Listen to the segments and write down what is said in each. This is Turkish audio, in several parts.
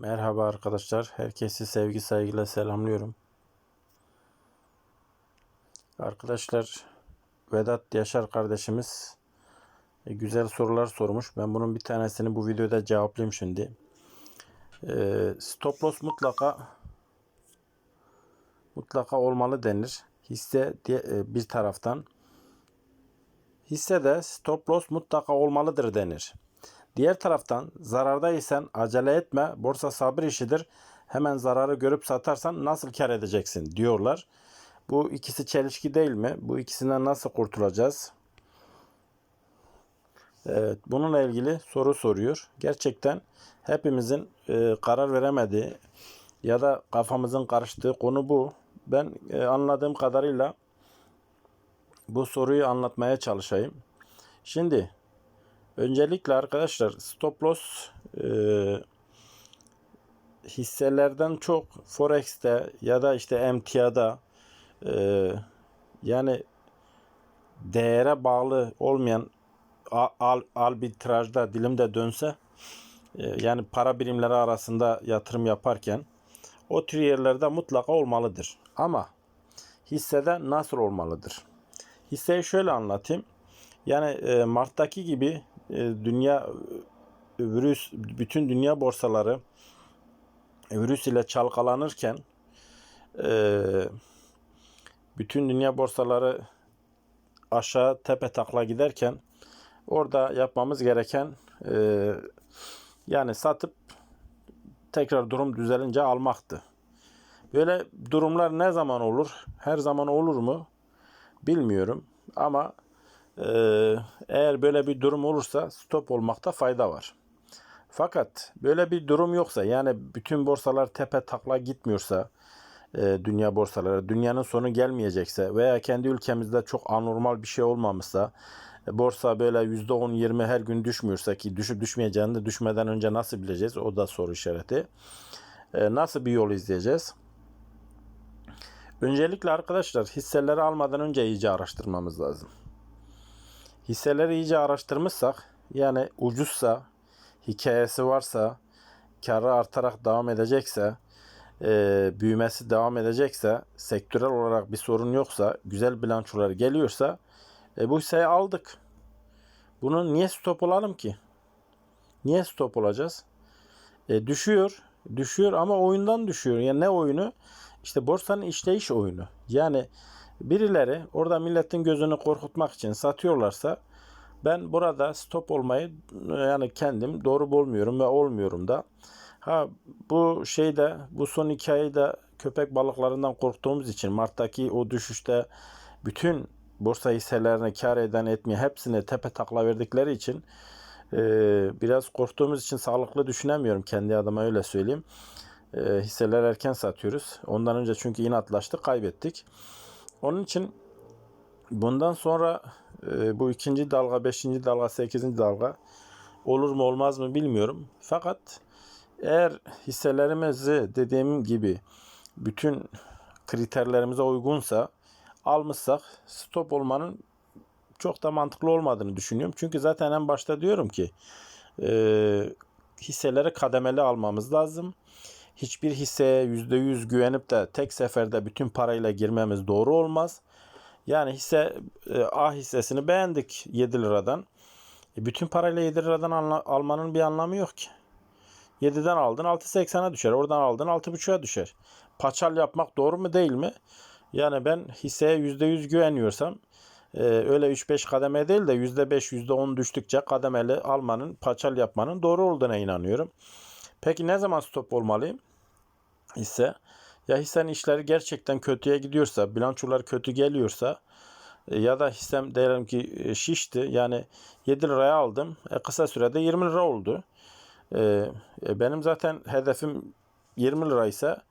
Merhaba arkadaşlar. Herkesi sevgi saygıyla selamlıyorum. Arkadaşlar Vedat Yaşar kardeşimiz e, güzel sorular sormuş. Ben bunun bir tanesini bu videoda cevaplayayım şimdi. E, stop loss mutlaka mutlaka olmalı denir. Hisse e, bir taraftan hisse de stop loss mutlaka olmalıdır denir. Diğer taraftan zarardaysan acele etme. Borsa sabır işidir. Hemen zararı görüp satarsan nasıl kar edeceksin diyorlar. Bu ikisi çelişki değil mi? Bu ikisinden nasıl kurtulacağız? Evet, bununla ilgili soru soruyor. Gerçekten hepimizin e, karar veremediği ya da kafamızın karıştığı konu bu. Ben e, anladığım kadarıyla bu soruyu anlatmaya çalışayım. Şimdi Öncelikle arkadaşlar stop loss e, hisselerden çok Forex'te ya da işte emtiada e, yani değere bağlı olmayan al, arbitrajda dilimde dönse e, yani para birimleri arasında yatırım yaparken o tür yerlerde mutlaka olmalıdır. Ama hissede nasıl olmalıdır? Hisseyi şöyle anlatayım. Yani e, Mart'taki gibi dünya virüs bütün dünya borsaları virüs ile çalkalanırken e, bütün dünya borsaları aşağı tepe takla giderken orada yapmamız gereken e, yani satıp tekrar durum düzelince almaktı. Böyle durumlar ne zaman olur? Her zaman olur mu? Bilmiyorum. Ama eğer böyle bir durum olursa stop olmakta fayda var. Fakat böyle bir durum yoksa yani bütün borsalar tepe takla gitmiyorsa e, dünya borsaları dünyanın sonu gelmeyecekse veya kendi ülkemizde çok anormal bir şey olmamışsa e, borsa böyle %10-20 her gün düşmüyorsa ki düşüp düşmeyeceğini de düşmeden önce nasıl bileceğiz o da soru işareti. E, nasıl bir yol izleyeceğiz? Öncelikle arkadaşlar hisseleri almadan önce iyice araştırmamız lazım hisseleri iyice araştırmışsak yani ucuzsa, hikayesi varsa, karı artarak devam edecekse, e, büyümesi devam edecekse, sektörel olarak bir sorun yoksa, güzel bilançolar geliyorsa e, bu hisseyi aldık. Bunu niye stop olalım ki? Niye stop olacağız? E, düşüyor. Düşüyor ama oyundan düşüyor. Yani ne oyunu? İşte borsanın işleyiş oyunu. Yani birileri orada milletin gözünü korkutmak için satıyorlarsa ben burada stop olmayı yani kendim doğru bulmuyorum ve olmuyorum da. Ha bu şeyde bu son iki ayda köpek balıklarından korktuğumuz için Mart'taki o düşüşte bütün borsa hisselerini kar eden etmeye hepsini tepe takla verdikleri için e, biraz korktuğumuz için sağlıklı düşünemiyorum kendi adıma öyle söyleyeyim. E, hisseler erken satıyoruz. Ondan önce çünkü inatlaştık kaybettik. Onun için bundan sonra e, bu ikinci dalga, beşinci dalga, sekizinci dalga olur mu olmaz mı bilmiyorum. Fakat eğer hisselerimizi dediğim gibi bütün kriterlerimize uygunsa almışsak stop olmanın çok da mantıklı olmadığını düşünüyorum. Çünkü zaten en başta diyorum ki e, hisseleri kademeli almamız lazım. Hiçbir hisseye %100 güvenip de tek seferde bütün parayla girmemiz doğru olmaz. Yani hisse e, A hissesini beğendik 7 liradan. E, bütün parayla 7 liradan almanın bir anlamı yok ki. 7'den aldın 6.80'a düşer. Oradan aldın 6.5'a düşer. Paçal yapmak doğru mu değil mi? Yani ben hisseye %100 güveniyorsam e, öyle 3-5 kademe değil de %5 %10 düştükçe kademeli almanın paçal yapmanın doğru olduğuna inanıyorum. Peki ne zaman stop olmalıyım? Hisse ya hissenin işleri gerçekten kötüye gidiyorsa, bilançolar kötü geliyorsa e, ya da hissem diyelim ki e, şişti. Yani 7 liraya aldım. E, kısa sürede 20 lira oldu. E, e, benim zaten hedefim 20 liraysa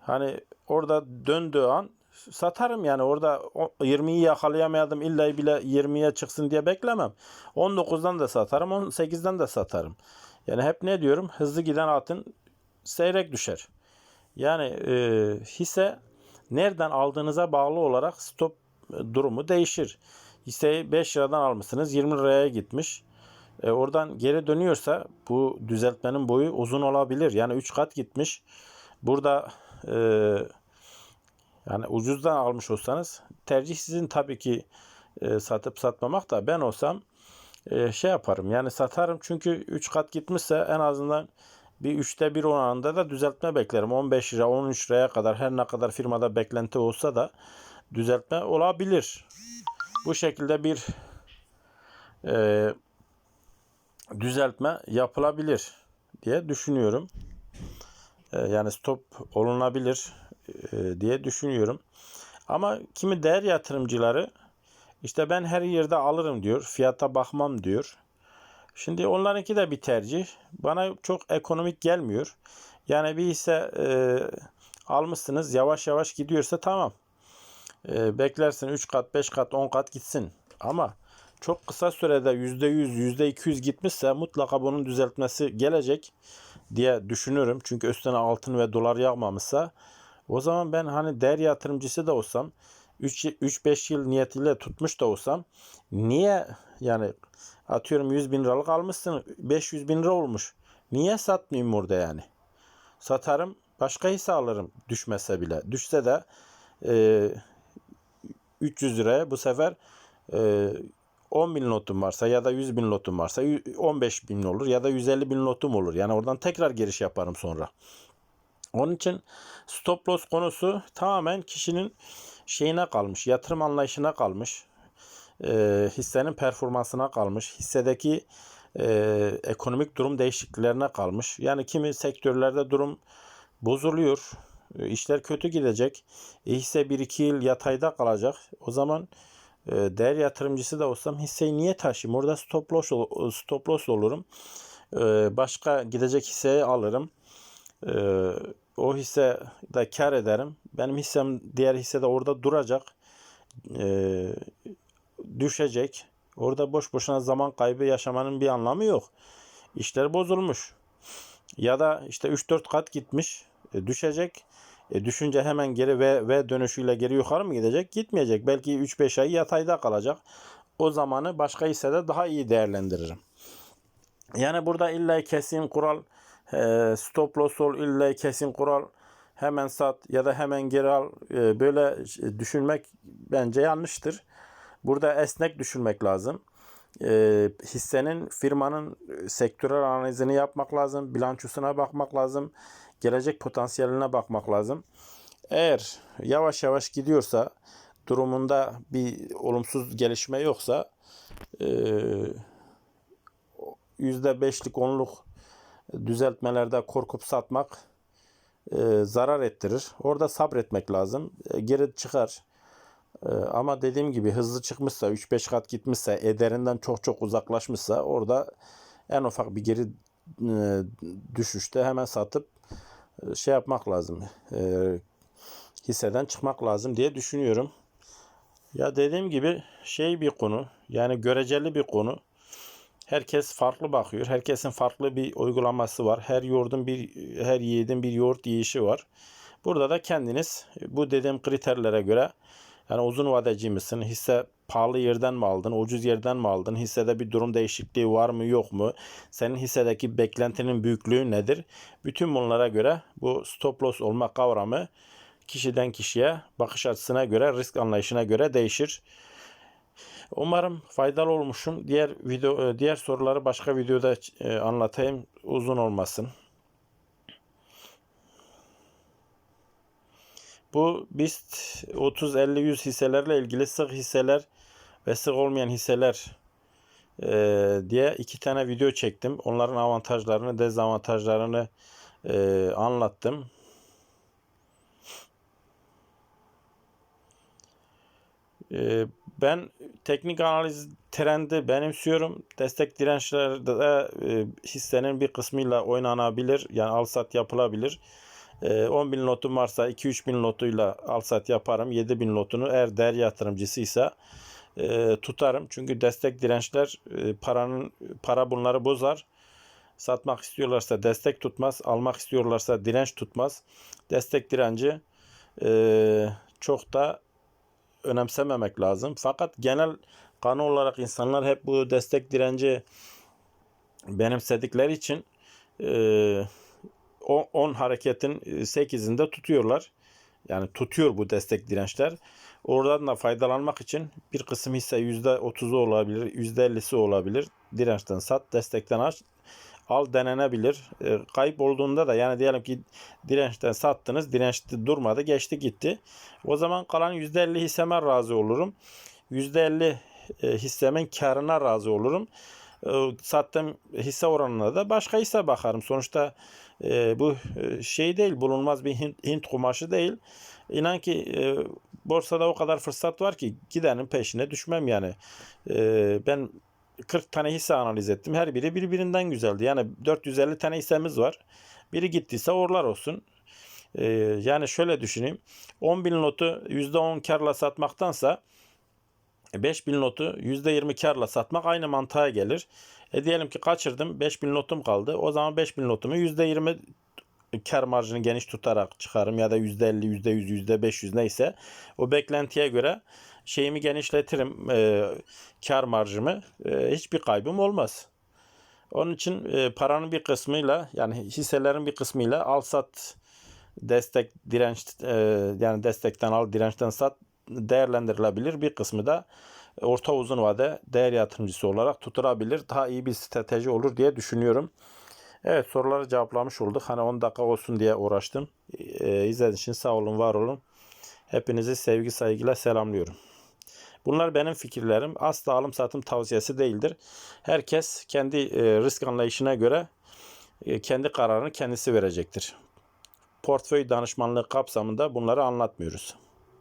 hani orada döndüğü an satarım yani orada 20'yi yakalayamadım illa bile 20'ye çıksın diye beklemem. 19'dan da satarım 18'den de satarım. Yani hep ne diyorum hızlı giden atın seyrek düşer. Yani e, hisse nereden aldığınıza bağlı olarak stop durumu değişir. Hisseyi 5 liradan almışsınız 20 liraya gitmiş. E, oradan geri dönüyorsa bu düzeltmenin boyu uzun olabilir. Yani 3 kat gitmiş. Burada e, yani ucuzdan almış olsanız tercih sizin tabii ki e, satıp satmamak da ben olsam e, şey yaparım yani satarım çünkü 3 kat gitmişse en azından bir üçte bir oranında da düzeltme beklerim. 15 lira 13 liraya kadar her ne kadar firmada beklenti olsa da düzeltme olabilir. Bu şekilde bir e, düzeltme yapılabilir diye düşünüyorum. E, yani stop olunabilir e, diye düşünüyorum. Ama kimi değer yatırımcıları işte ben her yerde alırım diyor. Fiyata bakmam diyor. Şimdi onlarınki de bir tercih. Bana çok ekonomik gelmiyor. Yani bir hisse e, almışsınız yavaş yavaş gidiyorsa tamam. E, beklersin 3 kat, 5 kat, 10 kat gitsin. Ama çok kısa sürede %100, %200 gitmişse mutlaka bunun düzeltmesi gelecek diye düşünüyorum. Çünkü üstüne altın ve dolar yağmamışsa o zaman ben hani değer yatırımcısı da olsam 3-5 yıl niyetiyle tutmuş da olsam niye yani atıyorum 100 bin liralık almışsın 500 bin lira olmuş. Niye satmayayım orada yani? Satarım başka hisse alırım düşmese bile. Düşse de e, 300 liraya bu sefer e, 10 bin lotum varsa ya da 100 bin lotum varsa 15 bin olur ya da 150 bin lotum olur. Yani oradan tekrar giriş yaparım sonra. Onun için stop loss konusu tamamen kişinin şeyine kalmış, yatırım anlayışına kalmış, e, hissenin performansına kalmış, hissedeki e, ekonomik durum değişikliklerine kalmış. Yani kimi sektörlerde durum bozuluyor, e, işler kötü gidecek, e, hisse 1-2 yıl yatayda kalacak. O zaman e, değer yatırımcısı da olsam hisseyi niye taşıyayım? Orada stop loss, stop loss olurum. E, başka gidecek hisseyi alırım. E, o hisse de kar ederim. Benim hissem diğer hisse de orada duracak. E, düşecek. Orada boş boşuna zaman kaybı yaşamanın bir anlamı yok. İşler bozulmuş. Ya da işte 3-4 kat gitmiş. E, düşecek. E, düşünce hemen geri ve, ve dönüşüyle geri yukarı mı gidecek? Gitmeyecek. Belki 3-5 ay yatayda kalacak. O zamanı başka hissede daha iyi değerlendiririm. Yani burada illa kesin kural e, stop loss ol illa kesin kural hemen sat ya da hemen geri al e, böyle düşünmek bence yanlıştır. Burada esnek düşünmek lazım. E, hissenin firmanın sektörel analizini yapmak lazım. Bilançosuna bakmak lazım. Gelecek potansiyeline bakmak lazım. Eğer yavaş yavaş gidiyorsa durumunda bir olumsuz gelişme yoksa %5'lik onluk düzeltmelerde korkup satmak e, zarar ettirir. Orada sabretmek lazım. E, geri çıkar. E, ama dediğim gibi hızlı çıkmışsa, 3-5 kat gitmişse, ederinden çok çok uzaklaşmışsa orada en ufak bir geri e, düşüşte hemen satıp e, şey yapmak lazım. E, hisseden çıkmak lazım diye düşünüyorum. Ya dediğim gibi şey bir konu. Yani göreceli bir konu. Herkes farklı bakıyor. Herkesin farklı bir uygulaması var. Her yoğurdun bir her yiğidin bir yoğurt yiyişi var. Burada da kendiniz bu dediğim kriterlere göre yani uzun vadeci misin? Hisse pahalı yerden mi aldın? Ucuz yerden mi aldın? Hissede bir durum değişikliği var mı yok mu? Senin hissedeki beklentinin büyüklüğü nedir? Bütün bunlara göre bu stop loss olma kavramı kişiden kişiye bakış açısına göre risk anlayışına göre değişir. Umarım faydalı olmuşum. Diğer video e, diğer soruları başka videoda e, anlatayım. Uzun olmasın. Bu BIST 30 50 100 hisselerle ilgili sık hisseler ve sık olmayan hisseler e, diye iki tane video çektim. Onların avantajlarını, dezavantajlarını e, anlattım. E, ben teknik analiz trendi benimsiyorum. Destek dirençlerde e, hissenin bir kısmıyla oynanabilir. Yani al sat yapılabilir. E, 10 bin lotum varsa 2-3 bin lotuyla al sat yaparım. 7 bin lotunu eğer değer yatırımcısıysa e, tutarım. Çünkü destek dirençler e, paranın para bunları bozar. Satmak istiyorlarsa destek tutmaz. Almak istiyorlarsa direnç tutmaz. Destek direnci e, çok da önemsememek lazım. Fakat genel kanı olarak insanlar hep bu destek direnci benimsedikleri için e, o 10 hareketin 8'inde tutuyorlar. Yani tutuyor bu destek dirençler. Oradan da faydalanmak için bir kısım hisse %30'u olabilir, %50'si olabilir. Dirençten sat, destekten aç. Al denenebilir. E, kayıp olduğunda da yani diyelim ki dirençten sattınız, dirençte durmadı, geçti gitti. O zaman kalan %50 hisseme razı olurum. %50 e, hissemin karına razı olurum. E, sattığım hisse oranına da başka hisse bakarım. Sonuçta e, bu şey değil, bulunmaz bir Hint, Hint kumaşı değil. İnan ki e, borsada o kadar fırsat var ki gidenin peşine düşmem yani. E, ben 40 tane hisse analiz ettim. Her biri birbirinden güzeldi. Yani 450 tane hissemiz var. Biri gittiyse orlar olsun. E, yani şöyle düşüneyim. 10 bin notu %10 karla satmaktansa 5000 notu %20 karla satmak aynı mantığa gelir. E diyelim ki kaçırdım 5000 notum kaldı. O zaman 5000 notumu %20 kar marjını geniş tutarak çıkarım ya da %50, %100, %500 neyse o beklentiye göre şeyimi genişletirim e, kar marjımı e, hiçbir kaybım olmaz. Onun için e, paranın bir kısmıyla yani hisselerin bir kısmıyla al sat destek direnç e, yani destekten al dirençten sat değerlendirilebilir. Bir kısmı da orta uzun vade değer yatırımcısı olarak tutulabilir. Daha iyi bir strateji olur diye düşünüyorum. Evet soruları cevaplamış olduk. Hani 10 dakika olsun diye uğraştım. Ee, izlediğiniz için sağ olun, var olun. Hepinizi sevgi saygıyla selamlıyorum. Bunlar benim fikirlerim. Asla alım satım tavsiyesi değildir. Herkes kendi e, risk anlayışına göre e, kendi kararını kendisi verecektir. Portföy danışmanlığı kapsamında bunları anlatmıyoruz.